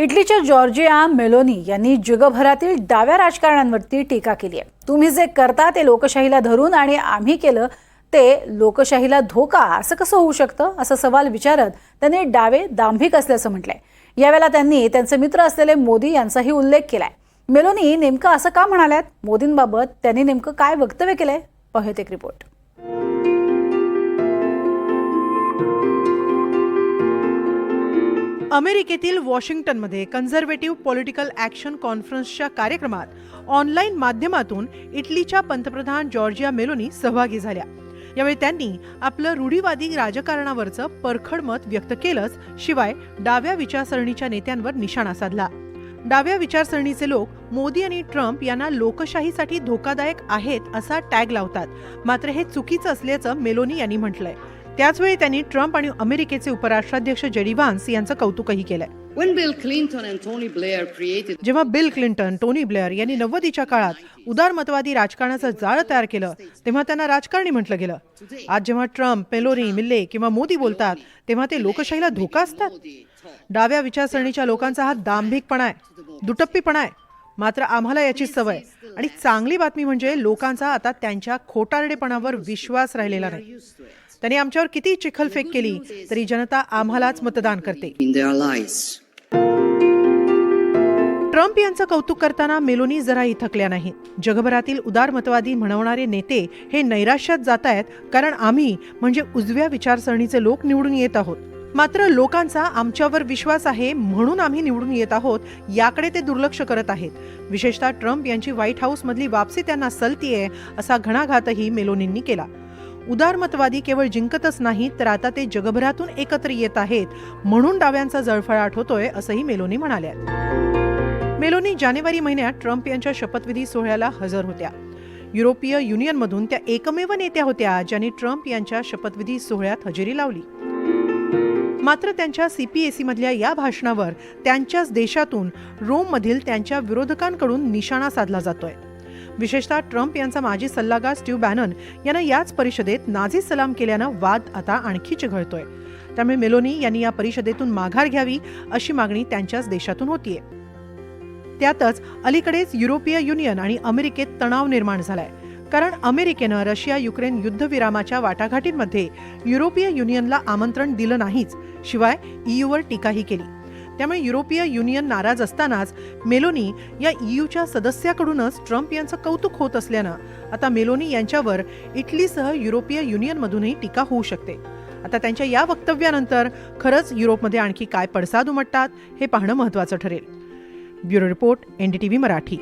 इटलीच्या Giorgia Meloni यांनी जगभरातील डाव्या राजकारण्यांवरती टीका केली आहे. तुम्ही जे करता ते लोकशाहीला धरून आणि आम्ही केलं ते लोकशाहीला धोका असं कसं होऊ शकतं? असा सवाल विचारत त्यांनी डावे दांभिक असल्याचं म्हटलंय. यावेळेला त्यांनी त्यांचे मित्र असलेले मोदी यांचाही उल्लेख केलाय. मेलोनी नेमकं असं का म्हणाल्यात? मोदींबाबत त्यांनी नेमकं काय वक्तव्य केलंय? पाहूयात एक रिपोर्ट. अमेरिकेतील वॉशिंग्टनमध्ये कन्झर्वेटिव्ह पॉलिटिकल ॲक्शन कॉन्फरन्सच्या कार्यक्रमात ऑनलाईन माध्यमातून इटलीच्या पंतप्रधान जॉर्जिया मेलोनी सहभागी झाल्या. यावेळी त्यांनी आपलं रूढीवादी राजकारणावरचं परखड मत व्यक्त केलंच शिवाय डाव्या विचारसरणीच्या नेत्यांवर निशाणा साधला. डाव्या विचारसरणीचे लोक मोदी आणि ट्रम्प यांना लोकशाहीसाठी धोकादायक आहेत असा टॅग लावतात. मात्र हे चुकीचं असल्याचं मेलोनी यांनी म्हटलंय. त्याचवेळी त्यांनी ट्रम्प आणि अमेरिकेचे उपराष्ट्राध्यक्ष जेडी व्हान्स यांचं कौतुकही केलंय. जेव्हा बिल क्लिंटन टोनी ब्लेअर यांनी नव्वदीच्या काळात उदारमतवादी राजकारणाचं जाळं तयार केलं तेव्हा त्यांना राजकारणी म्हटलं गेलं. आज जेव्हा ट्रम्प पेलोनी मिल्ले किंवा मोदी बोलतात तेव्हा ते लोकशाहीला धोका असतात. डाव्या विचारसरणीच्या लोकांचा हा दांभिकपणा आहे दुटप्पीपणा आहे. मात्र आम्हाला याची सवय आणि चांगली बातमी म्हणजे लोकांचा आता त्यांच्या खोटारडेपणावर विश्वास राहिलेला नाही. त्यांनी आमच्यावर किती चिखलफेक केली तरी जनता आम्हालाच मतदान करते. ट्रम्प यांचं कौतुक करताना मेलोनी जराही थकल्या नाहीत. जगभरातील उदारमतवादी म्हणवणारे नेते हे नैराश्यात जात आहेत कारण आम्ही म्हणजे उजव्या विचारसरणीचे लोक निवडून येत आहोत. मात्र लोकांचा आमच्यावर विश्वास आहे म्हणून आम्ही निवडून येत आहोत याकडे ते दुर्लक्ष करत आहेत. विशेषतः ट्रम्प यांची व्हाईट हाऊसमधली वापसी त्यांना सलतीये असा घणाघातही मेलोनींनी केला. उदारमतवादी केवळ जिंकतच नाहीत तर आता ते जगभरातून एकत्र येत आहेत म्हणून डाव्यांचा जळफळाट होतोय असंही मेलोनी म्हणाल्या. मेलोनी जानेवारी महिन्यात ट्रम्प यांच्या शपथविधी सोहळ्याला हजर होत्या. युरोपीय युनियनमधून त्या एकमेव नेत्या होत्या ज्यांनी ट्रम्प यांच्या शपथविधी सोहळ्यात हजेरी लावली. मात्र त्यांच्या सीपीएसी मधल्या या भाषणावर त्यांच्याच देशातून रोममधील त्यांच्या विरोधकांकडून निशाणा साधला जातोय. विशेषतः ट्रम्प यांचा माजी सल्लागार स्टीव्ह बॅनन यानं याच परिषदेत नाझी सलाम केल्यानं वाद आता आणखी चिघळतोय. त्यामुळे मेलोनी यांनी या परिषदेतून माघार घ्यावी अशी मागणी त्यांच्याच देशातून होतीये. त्यातच अलीकडेच युरोपीय युनियन आणि अमेरिकेत तणाव निर्माण झालाय. कारण अमेरिकेनं रशिया युक्रेन युद्धविरामाच्या वाटाघाटींमध्ये युरोपीय युनियनला आमंत्रण दिलं नाहीच. शिवाय ईयूवर टीकाही केली. त्यामुळे युरोपीय युनियन नाराज असतानाच मेलोनी या ईयूच्या सदस्याकडूनच ट्रम्प यांचं कौतुक होत असल्यानं आता मेलोनी यांच्यावर इटलीसह युरोपीय युनियनमधूनही टीका होऊ शकते. आता त्यांच्या या वक्तव्यानंतर खरंच युरोपमध्ये आणखी काय पडसाद उमटतात हे पाहणं महत्त्वाचं ठरेल. Bureau report NDTV Marathi.